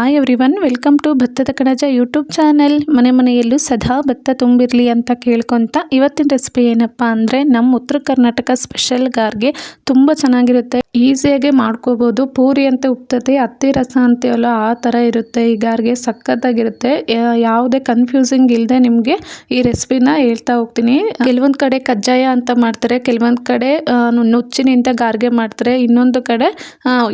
Hi everyone welcome to ಭತ್ತದ ಕಣಜ YouTube channel ಮನೆ ಮನೆಯಲ್ಲೂ ಸದಾ ಭತ್ತ ತುಂಬಿರಲಿ ಅಂತ ಕೇಳ್ಕೊತ ಇವತ್ತಿನ ರೆಸಿಪಿ ಏನಪ್ಪ ಅಂದರೆ ನಮ್ಮ ಉತ್ತರ ಕರ್ನಾಟಕ ಸ್ಪೆಷಲ್ ಗಾರ್ಗೆ ತುಂಬ ಚೆನ್ನಾಗಿರುತ್ತೆ. ಈಸಿಯಾಗಿ ಮಾಡ್ಕೋಬೋದು. ಪೂರಿ ಅಂತ ಉಪ್ತತೆ ಹತ್ತಿ ರಸ ಅಂತೀವಲ್ಲ ಆ ಥರ ಇರುತ್ತೆ. ಈ ಗಾರ್ಗೆ ಸಖತ್ತಾಗಿರುತ್ತೆ. ಯಾವುದೇ ಕನ್ಫ್ಯೂಸಿಂಗ್ ಇಲ್ಲದೆ ನಿಮಗೆ ಈ ರೆಸಿಪಿನ ಹೇಳ್ತಾ ಹೋಗ್ತೀನಿ. ಕೆಲವೊಂದು ಕಡೆ ಕಜ್ಜಾಯ ಅಂತ ಮಾಡ್ತಾರೆ. ಕೆಲವೊಂದು ಕಡೆ ನುಚ್ಚಿನಿಂದ ಗಾರ್ಗೆ ಮಾಡ್ತಾರೆ. ಇನ್ನೊಂದು ಕಡೆ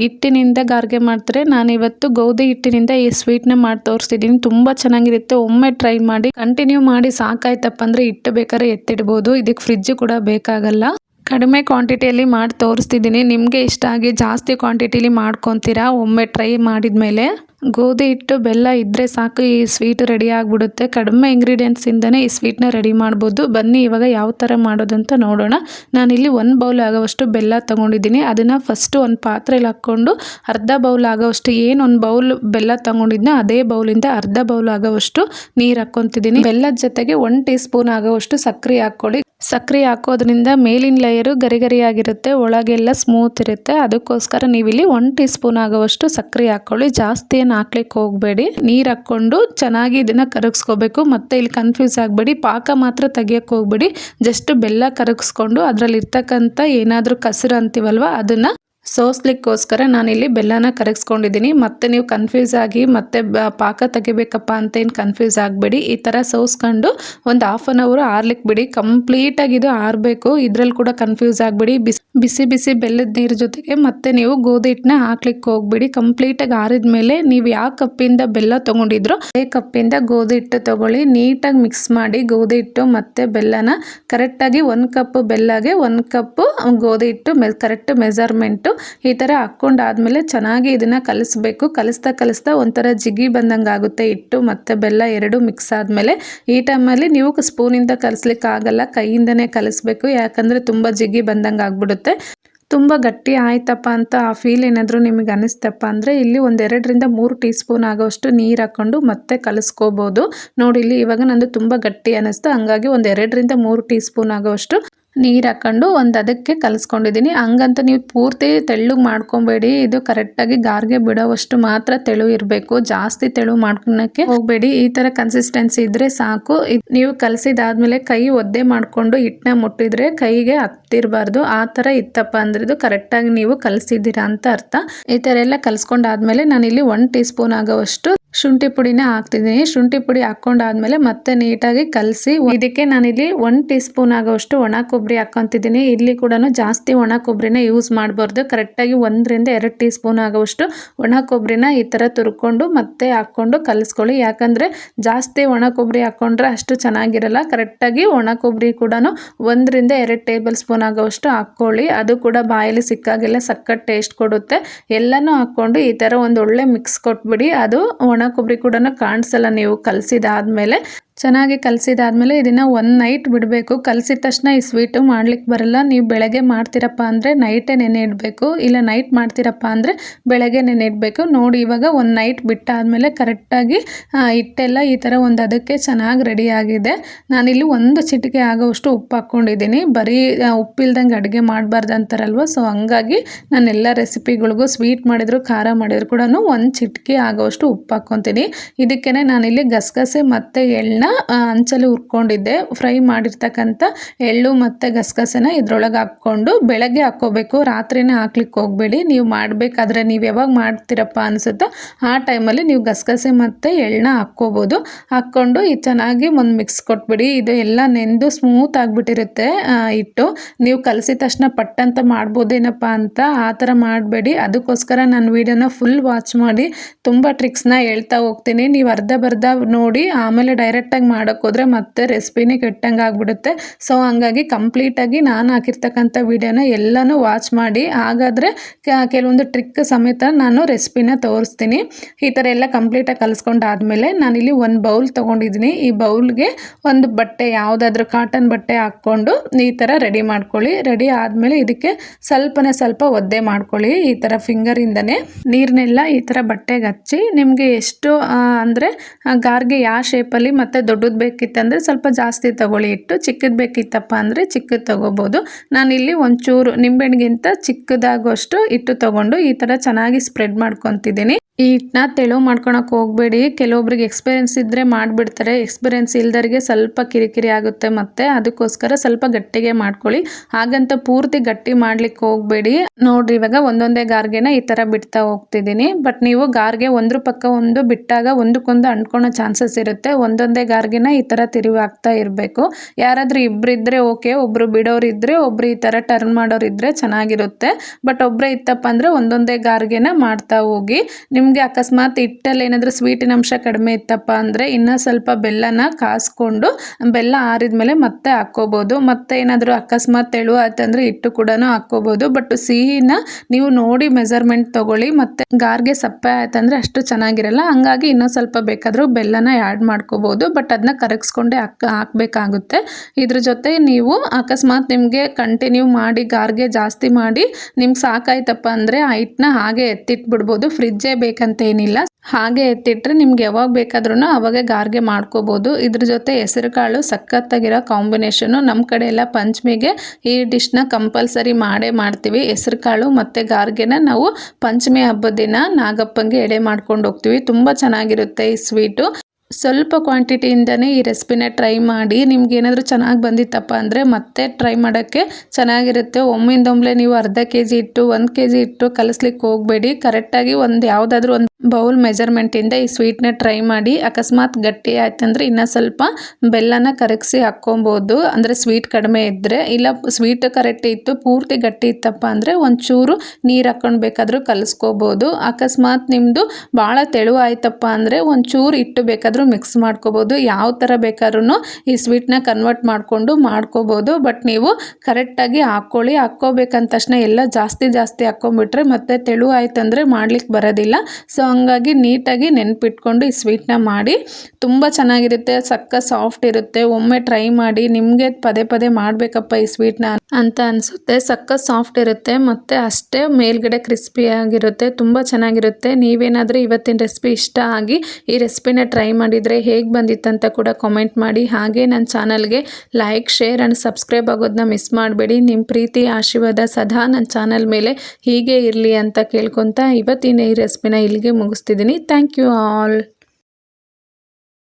ಹಿಟ್ಟಿನಿಂದ ಗಾರ್ಗೆ ಮಾಡ್ತಾರೆ. ನಾನು ಇವತ್ತು ಗೋಧಿ ಹಿಟ್ಟಿನಿಂದ ಈ ಸ್ವೀಟ್ನ ಮಾಡಿ ತೋರಿಸ್ತಿದ್ದೀನಿ ತುಂಬ ಚೆನ್ನಾಗಿರುತ್ತೆ. ಒಮ್ಮೆ ಟ್ರೈ ಮಾಡಿ ಕಂಟಿನ್ಯೂ ಮಾಡಿ ಸಾಕಾಯ್ತಪ್ಪ ಅಂದರೆ ಇಟ್ಟು ಬೇಕಾದ್ರೆ ಎತ್ತಿಡ್ಬೋದು. ಇದಕ್ಕೆ ಫ್ರಿಜ್ ಕೂಡ ಬೇಕಾಗಲ್ಲ. ಕಡಿಮೆ ಕ್ವಾಂಟಿಟಿಯಲ್ಲಿ ಮಾಡಿ ತೋರಿಸ್ತಿದ್ದೀನಿ. ನಿಮಗೆ ಇಷ್ಟ ಆಗಿ ಜಾಸ್ತಿ ಕ್ವಾಂಟಿಟಿಲಿ ಮಾಡ್ಕೊತೀರಾ? ಒಮ್ಮೆ ಟ್ರೈ ಮಾಡಿದ್ಮೇಲೆ. ಗೋಧಿ ಹಿಟ್ಟು, ಬೆಲ್ಲ ಇದ್ದರೆ ಸಾಕು, ಈ ಸ್ವೀಟ್ ರೆಡಿ ಆಗಿಬಿಡುತ್ತೆ. ಕಡಿಮೆ ಇಂಗ್ರೀಡಿಯೆಂಟ್ಸಿಂದನೇ ಈ ಸ್ವೀಟ್ನ ರೆಡಿ ಮಾಡ್ಬೋದು. ಬನ್ನಿ, ಇವಾಗ ಯಾವ ಥರ ಮಾಡೋದಂತ ನೋಡೋಣ. ನಾನಿಲ್ಲಿ ಒಂದು ಬೌಲ್ ಆಗೋವಷ್ಟು ಬೆಲ್ಲ ತೊಗೊಂಡಿದ್ದೀನಿ. ಅದನ್ನು ಫಸ್ಟು ಒಂದು ಪಾತ್ರೆಲಿ ಹಾಕ್ಕೊಂಡು ಅರ್ಧ ಬೌಲ್ ಆಗೋವಷ್ಟು ಏನು ಒಂದು ಬೌಲ್ ಬೆಲ್ಲ ತೊಗೊಂಡಿದ್ದೆ ಅದೇ ಬೌಲಿಂದ ಅರ್ಧ ಬೌಲ್ ಆಗೋವಷ್ಟು ನೀರು ಹಾಕ್ಕೊತಿದ್ದೀನಿ. ಬೆಲ್ಲದ ಜೊತೆಗೆ ಒನ್ ಟೀ ಸ್ಪೂನ್ ಆಗೋವಷ್ಟು ಸಕ್ಕರೆ ಹಾಕ್ಕೊಳ್ಳಿ. ಸಕ್ಕರೆ ಹಾಕೋದ್ರಿಂದ ಮೇಲಿನ ಲೇಯರು ಗರಿ ಗರಿಯಾಗಿರುತ್ತೆ ಒಳಗೆಲ್ಲ ಸ್ಮೂತ್ ಇರುತ್ತೆ. ಅದಕ್ಕೋಸ್ಕರ ನೀವಿಲ್ಲಿ ಒನ್ ಟೀ ಸ್ಪೂನ್ ಆಗೋವಷ್ಟು ಸಕ್ಕರೆ ಹಾಕ್ಕೊಳ್ಳಿ. ಜಾಸ್ತಿ ಏನು ಹಾಕ್ಲಿಕ್ಕೆ ಹೋಗಬೇಡಿ. ನೀರು ಹಾಕ್ಕೊಂಡು ಚೆನ್ನಾಗಿ ಇದನ್ನು ಕರಗಿಸ್ಕೋಬೇಕು. ಮತ್ತೆ ಇಲ್ಲಿ ಕನ್ಫ್ಯೂಸ್ ಆಗಬೇಡಿ. ಪಾಕ ಮಾತ್ರ ತೆಗಿಯೋಕ್ಕೆ ಹೋಗಬೇಡಿ. ಜಸ್ಟ್ ಬೆಲ್ಲ ಕರಗಿಸ್ಕೊಂಡು ಅದರಲ್ಲಿ ಇರ್ತಕ್ಕಂಥ ಏನಾದರೂ ಕಸರು ಅಂತೀವಲ್ವ, ಅದನ್ನು ಸೋಸ್ಲಿಕ್ಕೋಸ್ಕರ ನಾನಿಲ್ಲಿ ಬೆಲ್ಲನ ಕರಗಿಸ್ಕೊಂಡಿದ್ದೀನಿ. ಮತ್ತೆ ನೀವು ಕನ್ಫ್ಯೂಸ್ ಆಗಿ, ಮತ್ತೆ ಪಾಕ ತೆಗಿಬೇಕಪ್ಪ ಅಂತ ಏನು ಕನ್ಫ್ಯೂಸ್ ಆಗಬೇಡಿ. ಈ ಥರ ಸೋಸ್ಕೊಂಡು ಒಂದು ಹಾಫ್ ಆನ್ ಅವರು ಆರ್ಲಿಕ್ಕೆ ಬಿಡಿ. ಕಂಪ್ಲೀಟಾಗಿ ಇದು ಆರಬೇಕು. ಇದರಲ್ಲಿ ಕೂಡ ಕನ್ಫ್ಯೂಸ್ ಆಗಬೇಡಿ. ಬಿಸಿ ಬಿಸಿ ಬೆಲ್ಲದ ನೀರು ಜೊತೆಗೆ ಮತ್ತೆ ನೀವು ಗೋಧಿ ಹಿಟ್ಟನ್ನ ಹಾಕ್ಲಿಕ್ಕೆ ಹೋಗ್ಬೇಡಿ. ಕಂಪ್ಲೀಟಾಗಿ ಆರಿದ ಮೇಲೆ ನೀವು ಯಾವ ಕಪ್ಪಿಂದ ಬೆಲ್ಲ ತೊಗೊಂಡಿದ್ರೋ ಅದೇ ಕಪ್ಪಿಂದ ಗೋಧಿ ಹಿಟ್ಟು ತಗೊಳ್ಳಿ. ನೀಟಾಗಿ ಮಿಕ್ಸ್ ಮಾಡಿ ಗೋಧಿ ಹಿಟ್ಟು ಮತ್ತೆ ಬೆಲ್ಲನ ಕರೆಕ್ಟಾಗಿ ಒಂದು ಕಪ್ ಬೆಲ್ಲಗೆ ಒಂದು ಕಪ್ಪು ಗೋಧಿ ಹಿಟ್ಟು ಮೆ ಕರೆಕ್ಟ್ ಮೆಜರ್ಮೆಂಟು ಈ ಥರ ಹಾಕ್ಕೊಂಡಾದ್ಮೇಲೆ ಚೆನ್ನಾಗಿ ಇದನ್ನು ಕಲಿಸ್ಬೇಕು. ಕಲಿಸ್ತಾ ಕಲಿಸ್ತಾ ಒಂಥರ ಜಿಗಿ ಬಂದಂಗೆ ಆಗುತ್ತೆ ಹಿಟ್ಟು, ಮತ್ತು ಬೆಲ್ಲ ಎರಡು ಮಿಕ್ಸ್ ಆದಮೇಲೆ ಈ ಟೈಮಲ್ಲಿ ನೀವು ಸ್ಪೂನಿಂದ ಕಲಿಸ್ಲಿಕ್ಕೆ ಆಗಲ್ಲ. ಕೈಯಿಂದನೇ ಕಲಿಸ್ಬೇಕು. ಯಾಕಂದರೆ ತುಂಬ ಜಿಗಿ ಬಂದಂಗೆ ಆಗ್ಬಿಡುತ್ತೆ ತುಂಬ ಗಟ್ಟಿ ಆಯ್ತಪ್ಪ ಅಂತ ಆ ಫೀಲ್ ಏನಾದರೂ ನಿಮಗೆ ಅನಿಸ್ತಪ್ಪ ಅಂದರೆ ಇಲ್ಲಿ ಒಂದೆರಡರಿಂದ ಮೂರು ಟೀ ಸ್ಪೂನ್ ಆಗೋಷ್ಟು ನೀರು ಹಾಕ್ಕೊಂಡು ಮತ್ತೆ ಕಲಿಸ್ಕೋಬೋದು. ನೋಡಿ ಇಲ್ಲಿ ಇವಾಗ ನಂದು ತುಂಬ ಗಟ್ಟಿ ಅನ್ನಿಸ್ತು ಹಂಗಾಗಿ ಒಂದು ಎರಡರಿಂದ ಮೂರು ಟೀ ಸ್ಪೂನ್ ಆಗೋಷ್ಟು ನೀರು ಹಾಕ್ಕೊಂಡು ಒಂದು ಅದಕ್ಕೆ ಕಲಿಸ್ಕೊಂಡಿದ್ದೀನಿ ಹಂಗಂತ ನೀವು ಪೂರ್ತಿ ತೆಳ್ಳಗೆ ಮಾಡ್ಕೊಬೇಡಿ. ಇದು ಕರೆಕ್ಟಾಗಿ ಗಾರ್ಗೆ ಬಿಡೋವಷ್ಟು ಮಾತ್ರ ತೆಳು ಇರಬೇಕು. ಜಾಸ್ತಿ ತೆಳು ಮಾಡ್ಕೊಳಕ್ಕೆ ಹೋಗಬೇಡಿ. ಈ ಥರ ಕನ್ಸಿಸ್ಟೆನ್ಸಿ ಇದ್ದರೆ ಸಾಕು. ನೀವು ಕಲಸಿದಾದ್ಮೇಲೆ ಕೈ ಒದ್ದೆ ಮಾಡಿಕೊಂಡು ಹಿಟ್ಟನ್ನ ಮುಟ್ಟಿದ್ರೆ ಕೈಗೆ ಹತ್ತಿರಬಾರ್ದು. ಆ ಥರ ಇತ್ತಪ್ಪ ಅಂದ್ರೆ ಇದು ಕರೆಕ್ಟಾಗಿ ನೀವು ಕಲಸಿದ್ದೀರಾ ಅಂತ ಅರ್ಥ. ಈ ಥರ ಎಲ್ಲ ಕಲಿಸ್ಕೊಂಡಾದ್ಮೇಲೆ ನಾನಿಲ್ಲಿ ಒನ್ ಟೀ ಸ್ಪೂನ್ ಆಗೋವಷ್ಟು ಶುಂಠಿ ಪುಡಿನ ಹಾಕ್ತಿದ್ದೀನಿ. ಶುಂಠಿ ಪುಡಿ ಹಾಕೊಂಡಾದ್ಮೇಲೆ ಮತ್ತೆ ನೀಟಾಗಿ ಕಲಸಿ ಇದಕ್ಕೆ ನಾನಿಲ್ಲಿ ಒನ್ ಟೀ ಸ್ಪೂನ್ ಆಗೋಷ್ಟು ಒಣ ಕೊಬ್ಬರಿ ಹಾಕ್ಕೊಂತಿದ್ದೀನಿ. ಇಲ್ಲಿ ಕೂಡ ಜಾಸ್ತಿ ಒಣ ಕೊಬ್ಬರಿನ ಯೂಸ್ ಮಾಡಬಾರ್ದು. ಕರೆಕ್ಟಾಗಿ ಒಂದರಿಂದ ಎರಡು ಟೀ ಸ್ಪೂನ್ ಆಗೋಷ್ಟು ಒಣ ಕೊಬ್ಬರಿನ ಈ ಥರ ತುರ್ಕೊಂಡು ಮತ್ತೆ ಹಾಕ್ಕೊಂಡು ಕಲಿಸ್ಕೊಳ್ಳಿ. ಯಾಕಂದರೆ ಜಾಸ್ತಿ ಒಣ ಕೊಬ್ಬರಿ ಹಾಕ್ಕೊಂಡ್ರೆ ಅಷ್ಟು ಚೆನ್ನಾಗಿರಲ್ಲ. ಕರೆಕ್ಟಾಗಿ ಒಣ ಕೊಬ್ಬರಿ ಕೂಡ ಒಂದರಿಂದ ಎರಡು ಟೇಬಲ್ ಸ್ಪೂನ್ ಆಗೋಷ್ಟು ಹಾಕ್ಕೊಳ್ಳಿ. ಅದು ಕೂಡ ಬಾಯಲ್ಲಿ ಸಿಕ್ಕಾಗೆಲ್ಲ ಸಕ್ಕತ್ ಟೇಸ್ಟ್ ಕೊಡುತ್ತೆ. ಎಲ್ಲನೂ ಹಾಕ್ಕೊಂಡು ಈ ಥರ ಒಂದು ಒಳ್ಳೆ ಮಿಕ್ಸ್ ಕೊಟ್ಬಿಡಿ. ಅದು ಒಣ ಕೊಬ್ಬರಿ ಕೂಡ ಕಾಣಿಸಲ್ಲ ನೀವು ಕಲಸಿದಾದ್ಮೇಲೆ. ಚೆನ್ನಾಗಿ ಕಲಸಿದಾದ್ಮೇಲೆ ಇದನ್ನು ಒನ್ ನೈಟ್ ಬಿಡಬೇಕು. ಕಲಸಿದ ತಕ್ಷಣ ಈ ಸ್ವೀಟು ಮಾಡ್ಲಿಕ್ಕೆ ಬರಲ್ಲ. ನೀವು ಬೆಳಗ್ಗೆ ಮಾಡ್ತೀರಪ್ಪ ಅಂದರೆ ನೈಟೇ ನೆನೆ ಇಡಬೇಕು. ಇಲ್ಲ ನೈಟ್ ಮಾಡ್ತೀರಪ್ಪ ಅಂದರೆ ಬೆಳಗ್ಗೆ ನೆನೆ ಇಡಬೇಕು. ನೋಡಿ ಇವಾಗ ಒಂದು ನೈಟ್ ಬಿಟ್ಟಾದಮೇಲೆ ಕರೆಕ್ಟಾಗಿ ಹಿಟ್ಟೆಲ್ಲ ಈ ಥರ ಒಂದು ಅದಕ್ಕೆ ಚೆನ್ನಾಗಿ ರೆಡಿಯಾಗಿದೆ ನಾನಿಲ್ಲಿ ಒಂದು ಚಿಟಿಕೆ ಆಗೋವಷ್ಟು ಉಪ್ಪು ಹಾಕ್ಕೊಂಡಿದ್ದೀನಿ. ಬರೀ ಉಪ್ಪಿಲ್ದಂಗೆ ಅಡುಗೆ ಮಾಡಬಾರ್ದು ಅಂತಾರಲ್ವ? ಸೊ ಹಂಗಾಗಿ ನಾನು ಎಲ್ಲ ರೆಸಿಪಿಗಳಿಗೂ ಸ್ವೀಟ್ ಮಾಡಿದ್ರು, ಖಾರ ಮಾಡಿದ್ರು ಕೂಡ ಒಂದು ಚಿಟಿಕೆ ಆಗೋವಷ್ಟು ಉಪ್ಪು ಹಾಕ್ಕೊತೀನಿ. ಇದಕ್ಕೇ ನಾನಿಲ್ಲಿ ಗಸಗಸೆ ಮತ್ತು ಎಳ್ಳನ್ನ ಆ, ಹಂಚಲ್ಲಿ ಹುರ್ಕೊಂಡಿದ್ದೆ. ಫ್ರೈ ಮಾಡಿರ್ತಕ್ಕಂಥ ಎಳ್ಳು ಮತ್ತು ಗಸಗಸೆನ ಇದ್ರೊಳಗೆ ಹಾಕ್ಕೊಂಡು ಬೆಳಗ್ಗೆ ಹಾಕ್ಕೋಬೇಕು. ರಾತ್ರಿನೇ ಹಾಕ್ಲಿಕ್ಕೆ ಹೋಗಬೇಡಿ. ನೀವು ಮಾಡಬೇಕಾದ್ರೆ ನೀವು ಯಾವಾಗ ಮಾಡ್ತೀರಪ್ಪ ಅನಿಸುತ್ತೋ ಆ ಟೈಮಲ್ಲಿ ನೀವು ಗಸಗಸೆ ಮತ್ತು ಎಳ್ಳನ್ನ ಹಾಕ್ಕೋಬೋದು. ಹಾಕ್ಕೊಂಡು ಈ ಚೆನ್ನಾಗಿ ಒಂದು ಮಿಕ್ಸ್ ಕೊಟ್ಬಿಡಿ. ಇದು ಎಲ್ಲ ನೆಂದು ಸ್ಮೂತ್ ಆಗಿಬಿಟ್ಟಿರುತ್ತೆ ಹಿಟ್ಟು. ನೀವು ಕಲಸಿದ ತಕ್ಷಣ ಪಟ್ಟಂತ ಮಾಡ್ಬೋದೇನಪ್ಪ ಅಂತ ಆ ಥರ ಮಾಡಬೇಡಿ. ಅದಕ್ಕೋಸ್ಕರ ನಾನು ವೀಡಿಯೋನ ಫುಲ್ ವಾಚ್ ಮಾಡಿ ತುಂಬ ಟ್ರಿಕ್ಸ್ನ ಹೇಳ್ತಾ ಹೋಗ್ತೀನಿ. ನೀವು ಅರ್ಧ ಬರ್ಧ ನೋಡಿ ಆಮೇಲೆ ಡೈರೆಕ್ಟಾಗಿ ಮಾಡೋಕ್ಕೆ ಹೋದರೆ ಮತ್ತೆ ರೆಸಿಪಿನೇ ಕೆಟ್ಟಂಗೆ ಆಗಿಬಿಡುತ್ತೆ. ಸೊ ಹಂಗಾಗಿ ಕಂಪ್ಲೀಟಾಗಿ ನಾನು ಹಾಕಿರ್ತಕ್ಕಂಥ ವಿಡಿಯೋನ ಎಲ್ಲನೂ ವಾಚ್ ಮಾಡಿ. ಹಾಗಾದರೆ ಕೆಲವೊಂದು ಟ್ರಿಕ್ ಸಮೇತ ನಾನು ರೆಸಿಪಿನ ತೋರಿಸ್ತೀನಿ. ಈ ಥರ ಎಲ್ಲ ಕಂಪ್ಲೀಟಾಗಿ ಕಲಿಸ್ಕೊಂಡಾದ್ಮೇಲೆ ನಾನಿಲ್ಲಿ ಒಂದು ಬೌಲ್ ತೊಗೊಂಡಿದ್ದೀನಿ. ಈ ಬೌಲ್ಗೆ ಒಂದು ಬಟ್ಟೆ, ಯಾವುದಾದ್ರೂ ಕಾಟನ್ ಬಟ್ಟೆ ಹಾಕ್ಕೊಂಡು ಈ ಥರ ರೆಡಿ ಮಾಡ್ಕೊಳ್ಳಿ. ರೆಡಿ ಆದಮೇಲೆ ಇದಕ್ಕೆ ಸ್ವಲ್ಪನೇ ಸ್ವಲ್ಪ ಒದ್ದೆ ಮಾಡ್ಕೊಳ್ಳಿ. ಈ ಥರ ಫಿಂಗರಿಂದನೇ ನೀರನ್ನೆಲ್ಲ ಈ ಥರ ಬಟ್ಟೆಗೆ ಹಚ್ಚಿ ನಿಮಗೆ ಎಷ್ಟು ಅಂದರೆ ಗಾರ್ಗೆ ಯಾವ ಶೇಪಲ್ಲಿ ಮತ್ತು ದೊಡ್ಡದು ಬೇಕಿತ್ತಂದರೆ ಸ್ವಲ್ಪ ಜಾಸ್ತಿ ತಗೊಳ್ಳಿ. ಇಟ್ಟು ಚಿಕ್ಕದು ಬೇಕಿತ್ತಪ್ಪ ಅಂದರೆ ಚಿಕ್ಕದು ತಗೋಬೋದು. ನಾನಿಲ್ಲಿ ಒಂಚೂರು ನಿಂಬೆಹಣ್ಣಿಗಿಂತ ಚಿಕ್ಕದಾಗುವಷ್ಟು ಇಟ್ಟು ತಗೊಂಡು ಈ ಥರ ಚೆನ್ನಾಗಿ ಸ್ಪ್ರೆಡ್ ಮಾಡ್ಕೊತಿದ್ದೀನಿ. ಈ ಹಿಟ್ಟನ್ನ ತೆಳು ಮಾಡ್ಕೊಳಕ್ಕೆ ಹೋಗಬೇಡಿ. ಕೆಲವೊಬ್ರಿಗೆ ಎಕ್ಸ್ಪೀರಿಯೆನ್ಸ್ ಇದ್ದರೆ ಮಾಡಿಬಿಡ್ತಾರೆ. ಎಕ್ಸ್ಪೀರಿಯೆನ್ಸ್ ಇಲ್ದರಿಗೆ ಸ್ವಲ್ಪ ಕಿರಿಕಿರಿ ಆಗುತ್ತೆ ಮತ್ತು ಅದಕ್ಕೋಸ್ಕರ ಸ್ವಲ್ಪ ಗಟ್ಟಿಗೆ ಮಾಡ್ಕೊಳ್ಳಿ. ಹಾಗಂತ ಪೂರ್ತಿ ಗಟ್ಟಿ ಮಾಡ್ಲಿಕ್ಕೆ ಹೋಗಬೇಡಿ. ನೋಡ್ರಿ, ಇವಾಗ ಒಂದೊಂದೇ ಗಾರ್ಗೆನ ಈ ಥರ ಬಿಡ್ತಾ ಹೋಗ್ತಿದ್ದೀನಿ. ಬಟ್ ನೀವು ಗಾರ್ಗೆ ಒಂದ್ರ ಪಕ್ಕ ಒಂದು ಬಿಟ್ಟಾಗ ಒಂದಕ್ಕೊಂದು ಅಂಟ್ಕೊಳೋ ಚಾನ್ಸಸ್ ಇರುತ್ತೆ. ಒಂದೊಂದೇ ಗಾರ್ಗೆನ ಈ ಥರ ತಿರುವು ಹಾಕ್ತಾ ಇರಬೇಕು. ಯಾರಾದರೂ ಇಬ್ಬರಿದ್ದರೆ ಓಕೆ ಒಬ್ಬರು ಬಿಡೋರು ಇದ್ದರೆ ಒಬ್ರು ಈ ಥರ ಟರ್ನ್ ಮಾಡೋರು ಇದ್ದರೆ ಚೆನ್ನಾಗಿರುತ್ತೆ. ಬಟ್ ಒಬ್ಬರೇ ಇತ್ತಪ್ಪ ಅಂದರೆ ಒಂದೊಂದೇ ಗಾರ್ಗೆನ ಮಾಡ್ತಾ ಹೋಗಿ. ನಿಮಗೆ ಅಕಸ್ಮಾತ್ ಹಿಟ್ಟಲ್ಲಿ ಏನಾದರೂ ಸ್ವೀಟಿನ ಅಂಶ ಕಡಿಮೆ ಇತ್ತಪ್ಪ ಅಂದರೆ ಇನ್ನೂ ಸ್ವಲ್ಪ ಬೆಲ್ಲನ ಕಾಸ್ಕೊಂಡು ಬೆಲ್ಲ ಆರಿದ ಮೇಲೆ ಮತ್ತೆ ಹಾಕ್ಕೋಬೋದು. ಮತ್ತೆ ಏನಾದರೂ ಅಕಸ್ಮಾತ್ ತೆಳು ಆಯ್ತಂದ್ರೆ ಹಿಟ್ಟು ಕೂಡ ಹಾಕ್ಕೋಬೋದು. ಬಟ್ ಸಿಹಿನ ನೀವು ನೋಡಿ ಮೆಜರ್ಮೆಂಟ್ ತೊಗೊಳ್ಳಿ. ಮತ್ತು ಗಾರ್ಗೆ ಸಪ್ಪೆ ಆಯ್ತಂದ್ರೆ ಅಷ್ಟು ಚೆನ್ನಾಗಿರಲ್ಲ. ಹಂಗಾಗಿ ಇನ್ನೂ ಸ್ವಲ್ಪ ಬೇಕಾದರೂ ಬೆಲ್ಲನ ಆ್ಯಡ್ ಮಾಡ್ಕೋಬೋದು. ಬಟ್ ಅದನ್ನ ಕರಗಿಸ್ಕೊಂಡೇ ಹಾಕ್, ಹಾಕಬೇಕಾಗುತ್ತೆ. ಇದ್ರ ಜೊತೆ ನೀವು ಅಕಸ್ಮಾತ್ ನಿಮಗೆ ಕಂಟಿನ್ಯೂ ಮಾಡಿ ಗಾರ್ಗೆ ಜಾಸ್ತಿ ಮಾಡಿ ನಿಮ್ಗೆ ಸಾಕಾಯ್ತಪ್ಪ ಅಂದರೆ ಆ ಹಿಟ್ಟನ್ನ ಹಾಗೆ ಎತ್ತಿಟ್ಬಿಡ್ಬೋದು. ಫ್ರಿಜ್ಜೇ ಬೇಕು ಬೇಕಂತ ಏನಿಲ್ಲ ಹಾಗೆ ಎತ್ತಿಟ್ರೆ ನಿಮ್ಗೆ ಯಾವಾಗ ಬೇಕಾದ್ರೂ ಅವಾಗೆ ಗಾರ್ಗೆ ಮಾಡ್ಕೋಬೋದು. ಇದ್ರ ಜೊತೆ ಹೆಸರು ಕಾಳು ಸಖತ್ತಾಗಿರೋ ಕಾಂಬಿನೇಷನು ನಮ್ಮ ಕಡೆ ಎಲ್ಲ ಪಂಚಮಿಗೆ ಈ ಡಿಶ್ನ ಕಂಪಲ್ಸರಿ ಮಾಡೇ ಮಾಡ್ತೀವಿ. ಹೆಸರು ಕಾಳು ಮತ್ತು ಗಾರ್ಗೆನ ನಾವು ಪಂಚಮಿ ಹಬ್ಬದ ದಿನ ನಾಗಪ್ಪಂಗೆ ಎಡೆ ಮಾಡ್ಕೊಂಡು ಹೋಗ್ತೀವಿ. ತುಂಬ ಚೆನ್ನಾಗಿರುತ್ತೆ ಈ ಸ್ವೀಟು ಸ್ವಲ್ಪ ಕ್ವಾಂಟಿಟಿಯಿಂದನೇ ಈ ರೆಸಿಪಿನ ಟ್ರೈ ಮಾಡಿ, ನಿಮ್ಗೆ ಏನಾದರೂ ಚೆನ್ನಾಗಿ ಬಂದಿತ್ತಪ್ಪ ಅಂದರೆ ಮತ್ತೆ ಟ್ರೈ ಮಾಡೋಕ್ಕೆ ಚೆನ್ನಾಗಿರುತ್ತೆ. ಒಮ್ಮಿಂದೊಮ್ಮೆ ನೀವು ಅರ್ಧ ಕೆ ಜಿ ಇಟ್ಟು, ಒಂದು ಕೆ ಜಿ ಇಟ್ಟು ಕಲಿಸ್ಲಿಕ್ಕೆ ಹೋಗಬೇಡಿ. ಕರೆಕ್ಟಾಗಿ ಒಂದು ಯಾವುದಾದ್ರೂ ಒಂದು ಬೌಲ್ ಮೆಜರ್ಮೆಂಟಿಂದ ಈ ಸ್ವೀಟ್ನ ಟ್ರೈ ಮಾಡಿ. ಅಕಸ್ಮಾತ್ ಗಟ್ಟಿ ಆಯ್ತಂದ್ರೆ ಇನ್ನೂ ಸ್ವಲ್ಪ ಬೆಲ್ಲನ ಕರಗಿಸಿ ಹಾಕ್ಕೊಬೋದು. ಅಂದರೆ ಸ್ವೀಟ್ ಕಡಿಮೆ ಇದ್ದರೆ ಇಲ್ಲ ಸ್ವೀಟ್ ಕರೆಕ್ಟ್ ಇತ್ತು, ಪೂರ್ತಿ ಗಟ್ಟಿ ಇತ್ತಪ್ಪ ಅಂದರೆ ಒಂಚೂರು ನೀರು ಹಾಕ್ಕೊಂಡು ಬೇಕಾದರೂ ಕಲಿಸ್ಕೋಬೋದು. ಅಕಸ್ಮಾತ್ ನಿಮ್ಮದು ಭಾಳ ತೆಳು ಆಯ್ತಪ್ಪ ಅಂದರೆ ಒಂಚೂರು ಇಟ್ಟು ಬೇಕಾದರೂ ಮಿಕ್ಸ್ ಮಾಡ್ಕೋಬೋದು. ಯಾವ ಥರ ಬೇಕಾದ್ರೂ ಈ ಸ್ವೀಟ್ನ ಕನ್ವರ್ಟ್ ಮಾಡಿಕೊಂಡು ಮಾಡ್ಕೋಬೋದು. ಬಟ್ ನೀವು ಕರೆಕ್ಟಾಗಿ ಹಾಕ್ಕೊಳ್ಳಿ. ಹಾಕ್ಕೋಬೇಕಂತ ತಕ್ಷಣ ಎಲ್ಲ ಜಾಸ್ತಿ ಜಾಸ್ತಿ ಹಾಕ್ಕೊಂಬಿಟ್ರೆ ಮತ್ತೆ ತೆಳು ಆಯ್ತಂದರೆ ಮಾಡ್ಲಿಕ್ಕೆ ಬರೋದಿಲ್ಲ. ಸೊ ಹಂಗಾಗಿ ನೀಟಾಗಿ ನೆನ್ಪಿಟ್ಕೊಂಡು ಈ ಸ್ವೀಟ್ನ ಮಾಡಿ ತುಂಬ ಚೆನ್ನಾಗಿರುತ್ತೆ, ಸಕ್ಕ ಸಾಫ್ಟ್ ಇರುತ್ತೆ. ಒಮ್ಮೆ ಟ್ರೈ ಮಾಡಿ ನಿಮಗೆ ಪದೇ ಪದೇ ಮಾಡಬೇಕಪ್ಪ ಈ ಸ್ವೀಟ್ನ ಅಂತ ಅನಿಸುತ್ತೆ. ಸಕ್ಕ ಸಾಫ್ಟ್ ಇರುತ್ತೆ ಮತ್ತು ಅಷ್ಟೇ ಮೇಲ್ಗಡೆ ಕ್ರಿಸ್ಪಿಯಾಗಿರುತ್ತೆ ತುಂಬ ಚೆನ್ನಾಗಿರುತ್ತೆ. ನೀವೇನಾದರೂ ಇವತ್ತಿನ ರೆಸಿಪಿ ಇಷ್ಟ ಆಗಿ ಈ ರೆಸಿಪಿನ ಟ್ರೈ ಮಾಡಿದರೆ ಹೇಗೆ ಬಂದಿತ್ತಂತ ಕೂಡ ಕಾಮೆಂಟ್ ಮಾಡಿ. ಹಾಗೆ ನನ್ನ ಚಾನಲ್ಗೆ ಲೈಕ್ ಶೇರ್ ಆ್ಯಂಡ್ ಸಬ್ಸ್ಕ್ರೈಬ್ ಆಗೋದನ್ನ ಮಿಸ್ ಮಾಡಬೇಡಿ. ನಿಮ್ಮ ಪ್ರೀತಿ, ಆಶೀರ್ವಾದ ಸದಾ ನನ್ನ ಚಾನಲ್ ಮೇಲೆ ಹೀಗೆ ಇರಲಿ ಅಂತ ಕೇಳ್ಕೊತ ಇವತ್ತಿನ ಈ ರೆಸಿಪಿನ ಇಲ್ಲಿಗೆ ಮುಗಿಸ್ತಿದ್ದೀನಿ. Thank you all